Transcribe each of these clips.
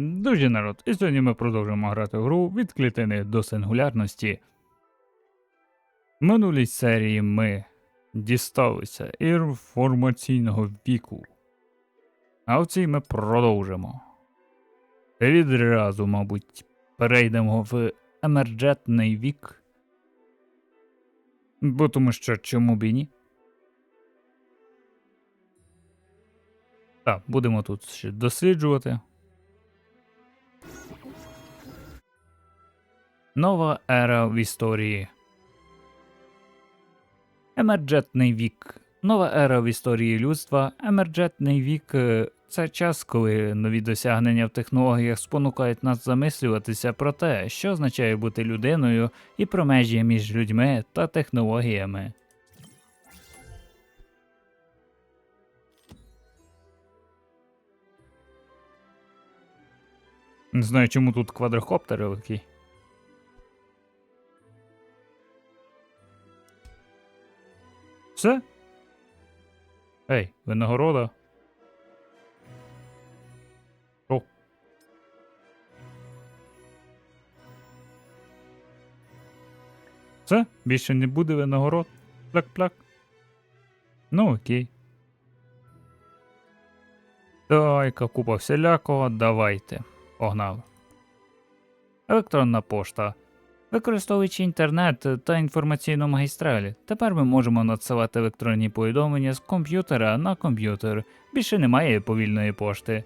Друзі народ, і сьогодні ми продовжуємо грати в гру від клітини до сингулярності. В минулій серії ми дісталися інформаційного віку. А в цій ми продовжимо. Відразу, мабуть, перейдемо в емерджетний вік. Бо тому що чому б і ні? Так, будемо тут ще досліджувати. Нова ера в історії. Емерджетний вік. Нова ера в історії людства. Емерджетний вік е, це час, коли нові досягнення в технологіях спонукають нас замислюватися про те, що означає бути людиною, і про межі між людьми та технологіями. Не знаю, чому тут квадрокоптер великий. Все? Ей, винагорода. О. Все? Більше не буде винагород. Пляк-пляк. Ну, окей. Дай-ка купа всілякого, давайте. Погнали. Електронна пошта. Використовуючи інтернет та інформаційну магістраль, тепер ми можемо надсилати електронні повідомлення з комп'ютера на комп'ютер. Більше немає повільної пошти.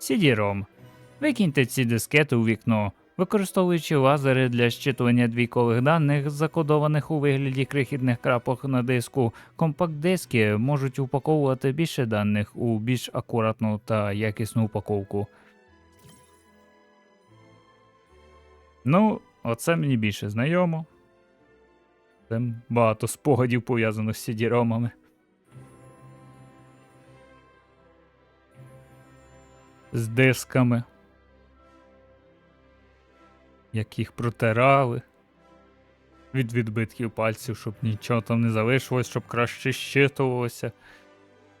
CD-ROM. Викиньте ці дискети у вікно, використовуючи лазери для щитування двійкових даних, закодованих у вигляді крихітних крапок на диску, компакт-диски можуть упаковувати більше даних у більш акуратну та якісну упаковку. Ну, оце мені більше знайомо. Там багато спогадів пов'язано з CD-ромами. З дисками як їх протирали від відбитків пальців, щоб нічого там не залишилось, щоб краще щитувалося.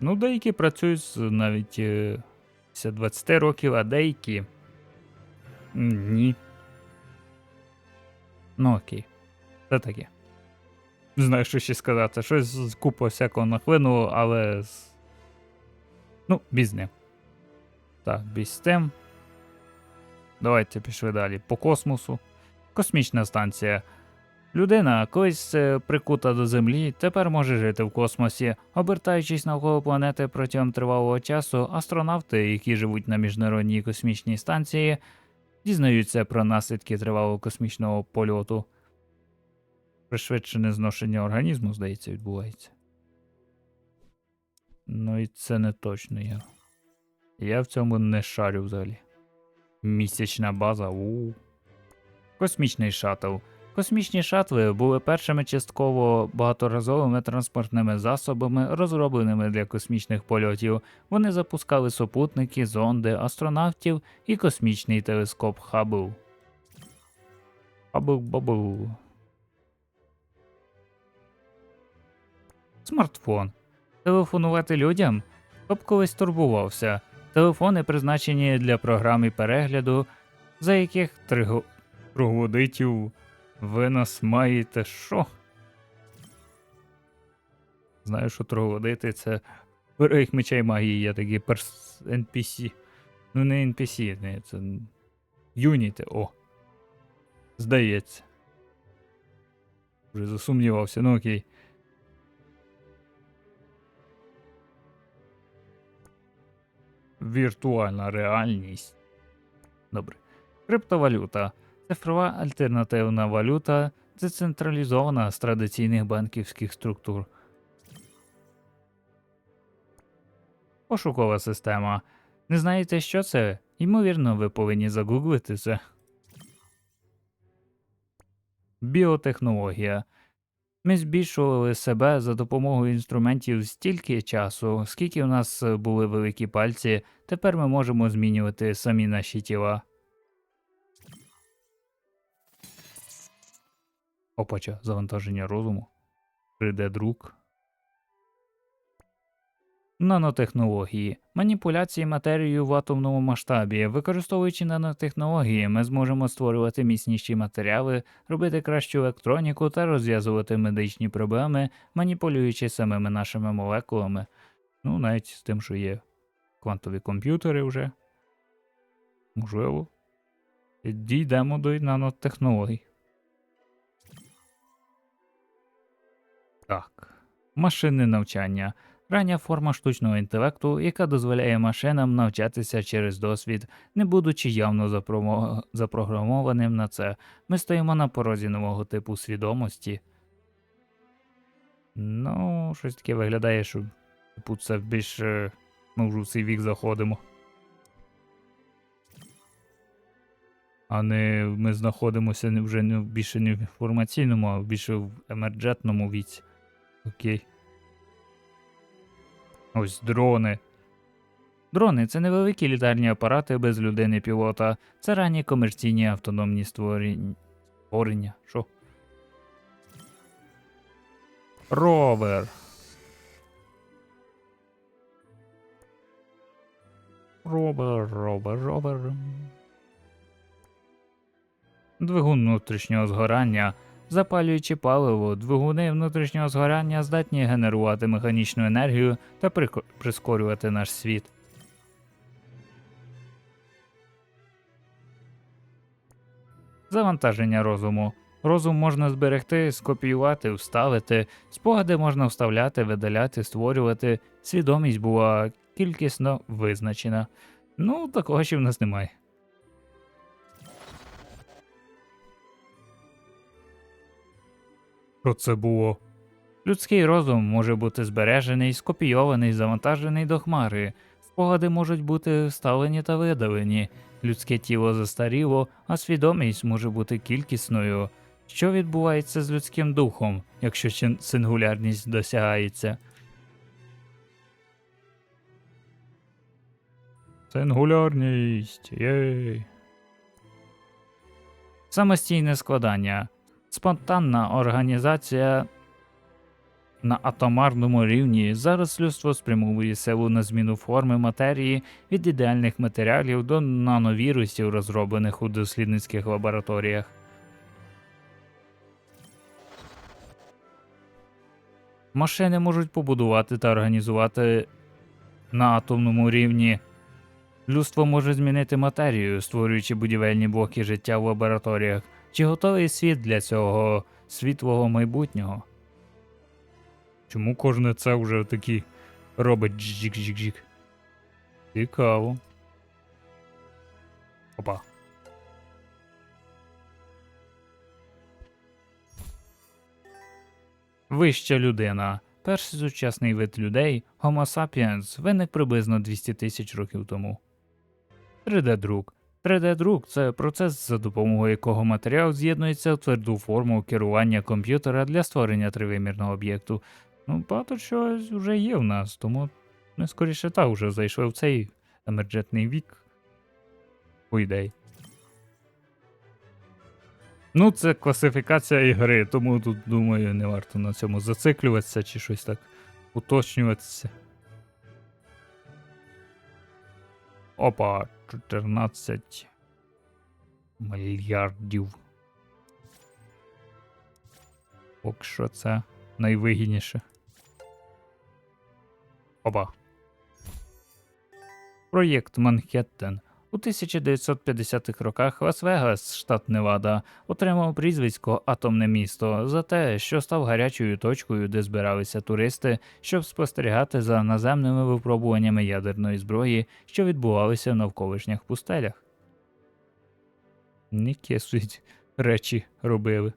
Ну, деякі працюють навіть е, після 20 років, а деякі. Ні. Ну окей. Це таке. Не знаю, що ще сказати. Щось з купа всякого нахлинуло, але. Ну, біз. Так, біз. Давайте пішли далі. По космосу. Космічна станція. Людина, колись е, прикута до Землі, тепер може жити в космосі. Обертаючись навколо планети протягом тривалого часу, астронавти, які живуть на міжнародній космічній станції, дізнаються про наслідки тривалого космічного польоту. Пришвидшене зношення організму, здається, відбувається. Ну і це не точно я. Я в цьому не шарю взагалі. Місячна база. у Космічний шаттл. Космічні шатли були першими частково багаторазовими транспортними засобами, розробленими для космічних польотів. Вони запускали супутники, зонди, астронавтів і космічний телескоп Хаббл. Хаббл бабл Смартфон. Телефонувати людям? Хто б колись турбувався. Телефони призначені для програм і перегляду, за яких троглодитів ви нас маєте що? Знаю, що троглодити це Берег мечей магії є такі перс... NPC. Ну не NPC, не, це Юніти, о. Здається. Вже засумнівався, ну окей. Віртуальна реальність. Добре. Криптовалюта. Цифрова альтернативна валюта, децентралізована з традиційних банківських структур. Пошукова система. Не знаєте, що це? Ймовірно, ви повинні загуглити це. Біотехнологія. Ми збільшували себе за допомогою інструментів стільки часу, скільки у нас е, були великі пальці, тепер ми можемо змінювати самі наші тіла. Опача, завантаження розуму. 3D-друк. Нанотехнології. Маніпуляції матерією в атомному масштабі. Використовуючи нанотехнології, ми зможемо створювати міцніші матеріали, робити кращу електроніку та розв'язувати медичні проблеми, маніпулюючи самими нашими молекулами. Ну, навіть з тим, що є квантові комп'ютери вже. Можливо. Дійдемо до нанотехнологій. Так. Машинне навчання. Рання форма штучного інтелекту, яка дозволяє машинам навчатися через досвід, не будучи явно запромо- запрограмованим на це. Ми стоїмо на порозі нового типу свідомості. Ну, щось таке виглядає, що типу, це більш. е, Ми вже в цей вік заходимо. А не ми знаходимося вже не більше не в інформаційному, а більше в емерджетному віці. Окей. Ось дрони. Дрони це невеликі літальні апарати без людини пілота. Це ранні комерційні автономні створіння. Створення. Що? Ровер. Ровер, ровер, ровер. Двигун внутрішнього згорання. Запалюючи паливо, двигуни внутрішнього згорання здатні генерувати механічну енергію та прискорювати наш світ. Завантаження розуму. Розум можна зберегти, скопіювати, вставити, спогади можна вставляти, видаляти, створювати. Свідомість була кількісно визначена. Ну, такого ще в нас немає. Що це було? Людський розум може бути збережений, скопійований, завантажений до хмари. Спогади можуть бути вставлені та видалені. Людське тіло застаріло, а свідомість може бути кількісною. Що відбувається з людським духом, якщо сингулярність досягається? Сингулярність. Єй. Самостійне складання. Спонтанна організація на атомарному рівні зараз людство спрямовує силу на зміну форми матерії від ідеальних матеріалів до нановірусів, розроблених у дослідницьких лабораторіях. Машини можуть побудувати та організувати на атомному рівні. Людство може змінити матерію, створюючи будівельні блоки життя в лабораторіях. Чи готовий світ для цього світлого майбутнього? Чому кожне це вже такі робить джик-джик-джик? Цікаво. Опа. Вища людина. Перший сучасний вид людей Homo sapiens виник приблизно 200 тисяч років тому. 3D-друк. 3D-друк це процес, за допомогою якого матеріал з'єднується в тверду форму керування комп'ютера для створення тривимірного об'єкту. Ну, багато чогось вже є в нас, тому ми скоріше так вже зайшли в цей емерджентний вік. По ідеї. Ну, це класифікація ігри, тому тут, думаю, не варто на цьому зациклюватися чи щось так уточнюватися. Опа, 14 мільярдів. Поки що це найвигідніше. Опа. Проєкт Манхеттен. У 1950-х роках Лас-Вегас, штат Невада, отримав прізвисько Атомне місто за те, що став гарячою точкою, де збиралися туристи, щоб спостерігати за наземними випробуваннями ядерної зброї, що відбувалися в навколишніх пустелях. Нікі суть речі робили.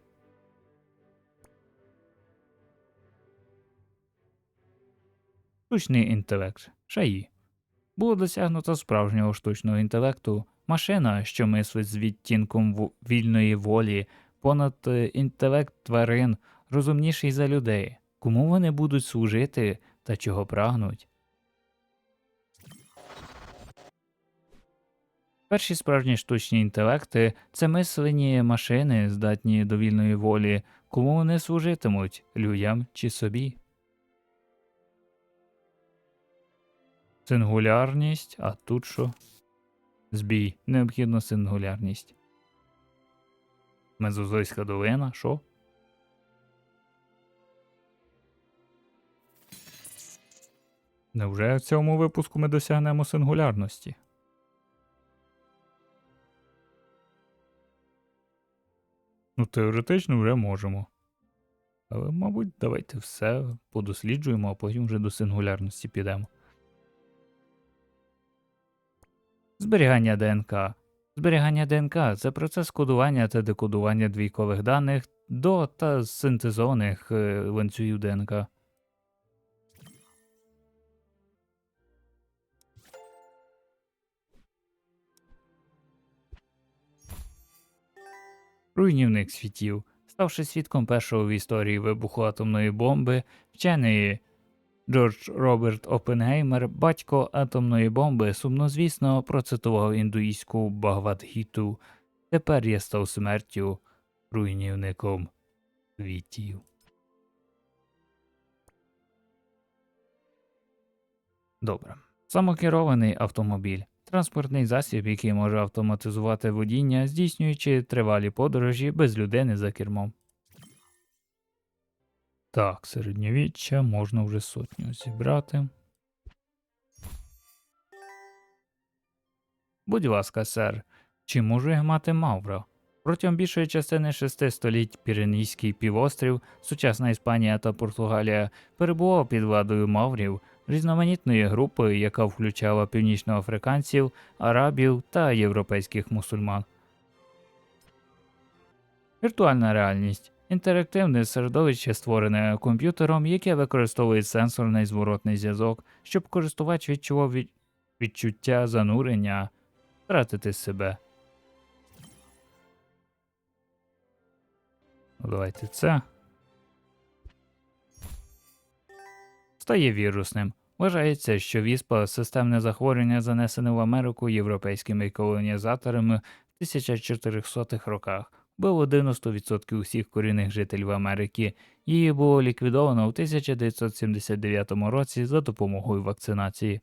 Штучний інтелект ШАІ. Було досягнуто справжнього штучного інтелекту, машина, що мислить з відтінком вільної волі, понад е, інтелект тварин, розумніший за людей. Кому вони будуть служити та чого прагнуть? Перші справжні штучні інтелекти це мислені машини, здатні до вільної волі, кому вони служитимуть людям чи собі. Сингулярність, а тут що? Збій. Необхідно сингулярність. Мезозойська долина, що? Невже в цьому випуску ми досягнемо сингулярності? Ну, теоретично вже можемо. Але, мабуть, давайте все подосліджуємо, а потім вже до сингулярності підемо. Зберігання ДНК. Зберігання ДНК це процес кодування та декодування двійкових даних до та синтезованих е, ланцюгів ДНК. Руйнівник світів. Ставши свідком першого в історії вибуху атомної бомби, вчений Джордж Роберт Опенгеймер, батько атомної бомби, сумнозвісно процитував індуїзьку Багаватгіту Тепер я став смертю руйнівником світів. Добре. Самокерований автомобіль. Транспортний засіб, який може автоматизувати водіння, здійснюючи тривалі подорожі без людини за кермом. Так, середньовіччя можна вже сотню зібрати. Будь ласка, сер, чи можу я мати Мавро? Протягом більшої частини шести століть Піренійський півострів, сучасна Іспанія та Португалія перебував під владою маврів, різноманітної групи, яка включала північноафриканців, арабів та європейських мусульман. Віртуальна реальність інтерактивне середовище, створене комп'ютером, яке використовує сенсорний зворотний зв'язок, щоб користувач відчував від... відчуття занурення, втратити себе. Ну, Давайте це. Стає вірусним. Вважається, що віспа системне захворювання занесене в Америку європейськими колонізаторами в 1400-х роках. Було 90% усіх корінних жителів Америки. Її було ліквідовано у 1979 році за допомогою вакцинації.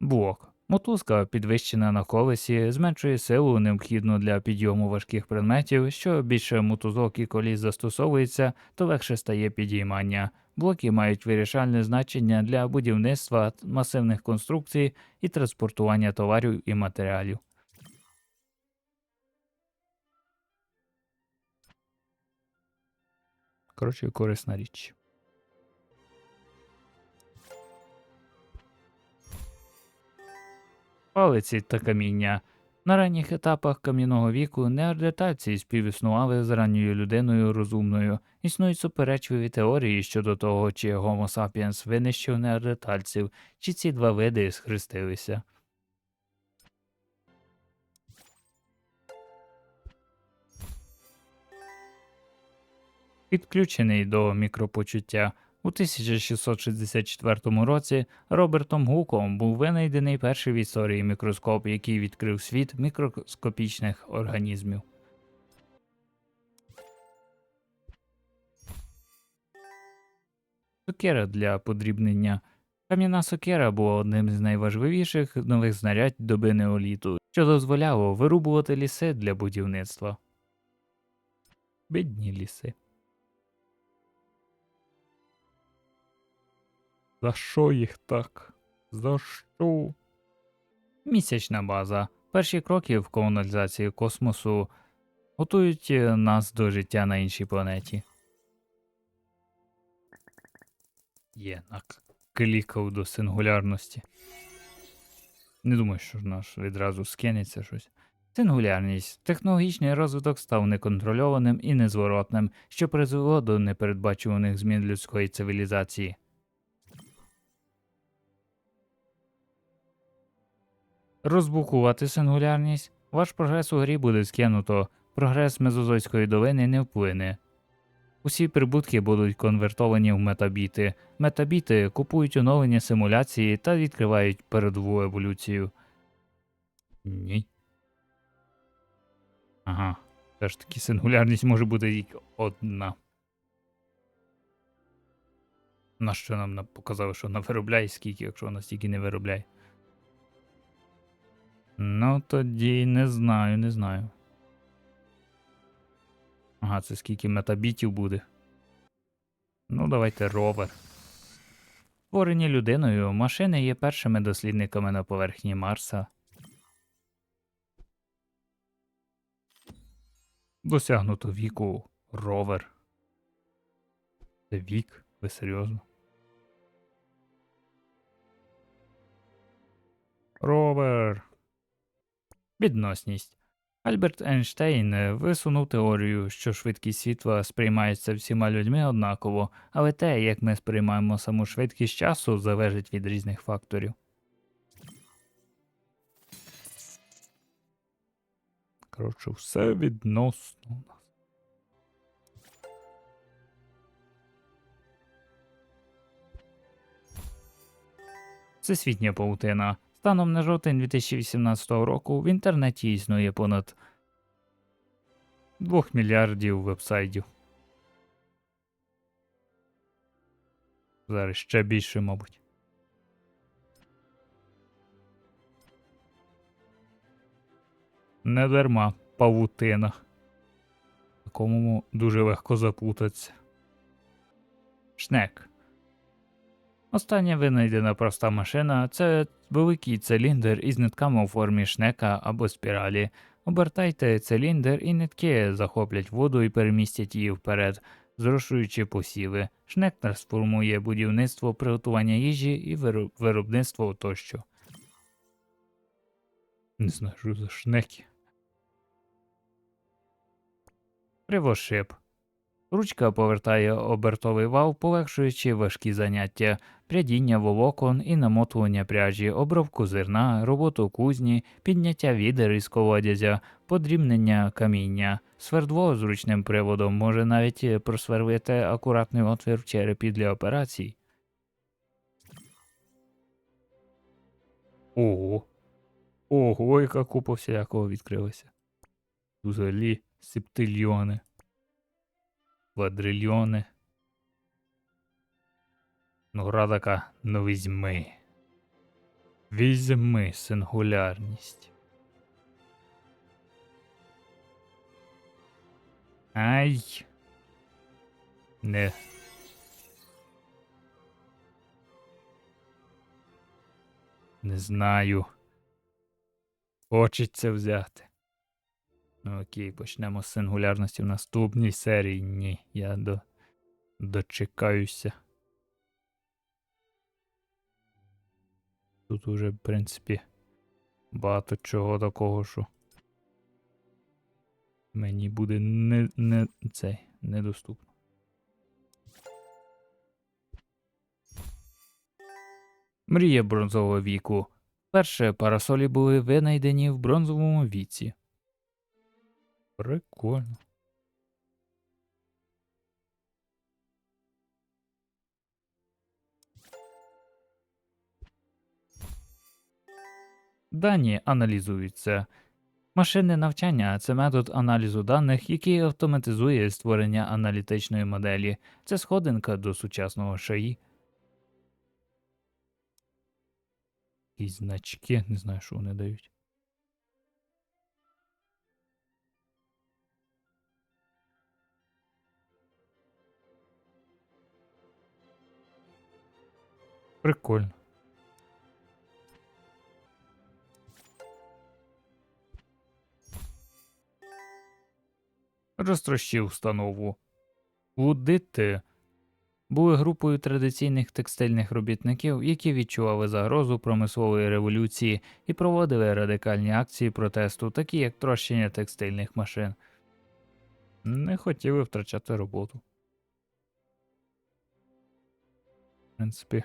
Блок. Мотузка, підвищена на колесі, зменшує силу, необхідну для підйому важких предметів. Що більше мотузок і коліс застосовується, то легше стає підіймання. Блоки мають вирішальне значення для будівництва масивних конструкцій і транспортування товарів і матеріалів. Коротше, корисна річ. Палиці та каміння. На ранніх етапах кам'яного віку неандертальці співіснували з ранньою людиною розумною. Існують суперечливі теорії щодо того, чи Homo sapiens винищив неандертальців, чи ці два види схрестилися. Підключений до мікропочуття. У 1664 році Робертом Гуком був винайдений перший в історії мікроскоп, який відкрив світ мікроскопічних організмів. Сокира для подрібнення. Кам'яна сокира була одним з найважливіших нових знарядь доби неоліту, що дозволяло вирубувати ліси для будівництва. Бідні ліси. За що їх так? За що? Місячна база. Перші кроки в колонізації космосу готують е, нас до життя на іншій планеті. Є наклікав до сингулярності. Не думаю, що наш відразу скинеться щось. Сингулярність. Технологічний розвиток став неконтрольованим і незворотним, що призвело до непередбачуваних змін людської цивілізації. Розбукувати сингулярність. Ваш прогрес у грі буде скинуто. Прогрес Мезозойської долини не вплине. Усі прибутки будуть конвертовані в метабіти. Метабіти купують оновлення симуляції та відкривають передову еволюцію. Ні. Ага. Все ж таки сингулярність може бути тільки одна. На що нам показали, що вона виробляє скільки, якщо вона стільки не виробляє. Ну, тоді не знаю, не знаю. Ага, це скільки метабітів буде. Ну, давайте ровер. Створені людиною, машини є першими дослідниками на поверхні Марса. Досягнуто віку ровер. Це вік? Ви серйозно? Ровер. Відносність. Альберт Ейнштейн е, висунув теорію, що швидкість світла сприймається всіма людьми однаково, але те, як ми сприймаємо саму швидкість часу, залежить від різних факторів. Коротше, все відносно. Всесвітня паутина. Станом на жовтень 2018 року в інтернеті існує понад 2 мільярдів вебсайтів. Зараз ще більше, мабуть. Не дарма павутина. Такому дуже легко заплутатися. Шнек. Остання винайдена проста машина це великий циліндр із нитками у формі шнека або спіралі. Обертайте циліндр і нитки захоплять воду і перемістять її вперед, зрошуючи посіви. Шнек трансформує будівництво, приготування їжі і виробництво тощо. Не знаю, що за шнеки. Привошип. Ручка повертає обертовий вал, полегшуючи важкі заняття, прядіння волокон і намотування пряжі, обробку зерна, роботу кузні, підняття відер із колодязя, подрібнення каміння. Свердло з ручним приводом може навіть просверлити акуратний отвір в черепі для операцій. Ого. Ого, яка купа всякого відкрилася. Взагалі септильйони. Квадрильйони. Ну, гра така, ну візьми. Візьми сингулярність. Ай. Не. Не знаю. Хочеться взяти. Ну окей, почнемо з сингулярності в наступній серії. Ні, я до... дочекаюся. Тут уже, в принципі, багато чого такого, що мені буде не, не цей, недоступно. Мрія бронзового віку. Перше парасолі були винайдені в бронзовому віці. Прикольно. Дані аналізуються. Машинне навчання це метод аналізу даних, який автоматизує створення аналітичної моделі. Це сходинка до сучасного ШАІ. Якісь значки, не знаю, що вони дають. Прикольно. Розтрощив установу. Лудити були групою традиційних текстильних робітників, які відчували загрозу промислової революції і проводили радикальні акції протесту, такі як трощення текстильних машин. Не хотіли втрачати роботу. В принципі,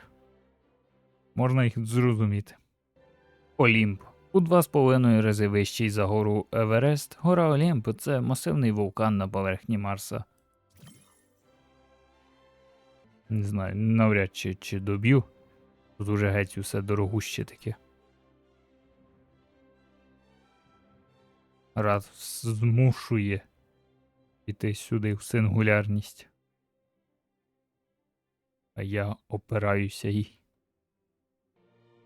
можна їх зрозуміти. Олімп. У два з половиною рази вищий за гору Еверест, гора Олімп це масивний вулкан на поверхні Марса. Не знаю, навряд чи, чи доб'ю. Тут уже геть усе дорогуще таке. Раз змушує іти сюди в сингулярність. А я опираюся їй.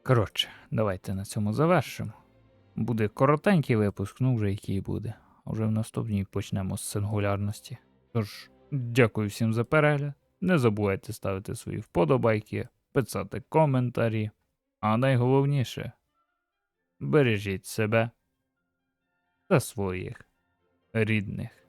Коротше, давайте на цьому завершимо. Буде коротенький випуск, ну вже який буде. А вже в наступній почнемо з сингулярності. Тож, дякую всім за перегляд. Не забувайте ставити свої вподобайки, писати коментарі. А найголовніше бережіть себе та своїх рідних.